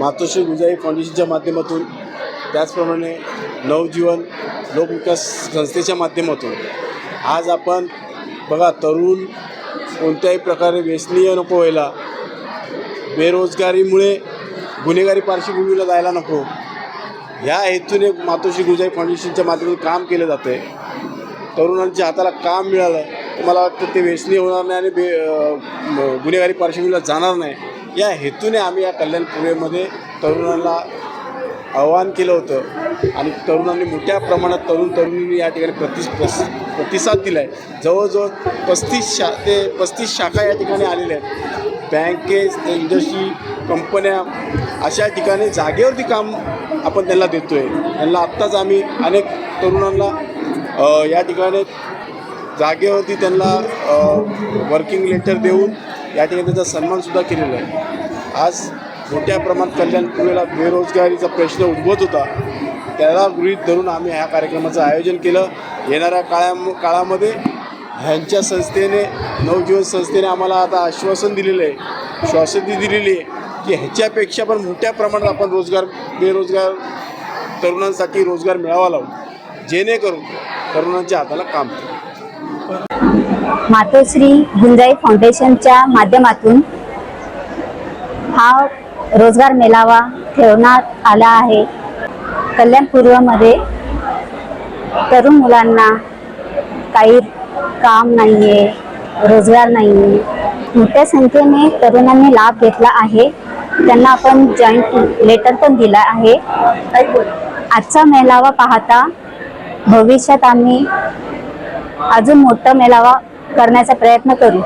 मातोश्री गुजाई फाउंडेशनच्या माध्यमातून त्याचप्रमाणे नवजीवन लोकविकास संस्थेच्या माध्यमातून. आज आपण बघा तरुण कोणत्याही प्रकारे व्यसनीय नको व्हायला बेरोजगारीमुळे गुन्हेगारी पार्श्वभूमीला जायला नको ह्या हेतूने मातोश्री गुजाई फाउंडेशनच्या माध्यमातून काम केलं जातं आहे तरुणांच्या हाताला काम मिळालं मला वाटतं ते व्यसनी होणार नाही आणि बे गुन्हेगारी पार्श्वभूमीला जाणार नाही. या हेतूने आम्ही या कल्याणपुरेमध्ये तरुणांना आवाहन केलं होतं. आणि तरुणांनी मोठ्या प्रमाणात तरुण तरुणींनी या ठिकाणी प्रति प्रतिसाद दिला आहे जवळजवळ पस्तीस शा ते पस्तीस शाखा या ठिकाणी आलेल्या आहेत. बँकेस ते इंडस्ट्री कंपन्या अशा ठिकाणी जागेवरती काम आपण त्यांना देतो आहे त्यांना आत्ताच आम्ही अनेक तरुणांना या ठिकाणी जागेवरती त्यांना वर्किंग लेटर देऊन या ठिकाणी त्यांचा सन्मानसुद्धा केलेला आहे. आज मोठ्या प्रमाणात कल्याणपुरेला बेरोजगारीचा प्रश्न उद्भवत होता. त्याला गृहीत धरून आम्ही ह्या कार्यक्रमाचं आयोजन केलं. येणाऱ्या काळा काळामध्ये ह्यांच्या संस्थेने नवजीवन संस्थेने आम्हाला आता आश्वासन दिलेलं आहे श्वासती दिलेली आहे की ह्याच्यापेक्षा पण मोठ्या प्रमाणात आपण रोजगार बेरोजगार तरुणांसाठी रोजगार मिळावा लावू. जेणेकरून तरुणांच्या हाताला काम मातोश्री गुंजाई फाउंडेशनच्या माध्यमातून हा रोजगार मेळावा ठेवण्यात आला आहे. कल्याण पूर्वमध्ये तरुण मुलांना काही काम नाही आहे रोजगार नाही आहे मोठ्या संख्येने तरुणांनी लाभ घेतला आहे. त्यांना आपण जॉईंट लेटर पण दिला आहे. आजचा मेळावा पाहता भविष्यात आम्ही अजून मोठा मेळावा करण्याचा प्रयत्न करू.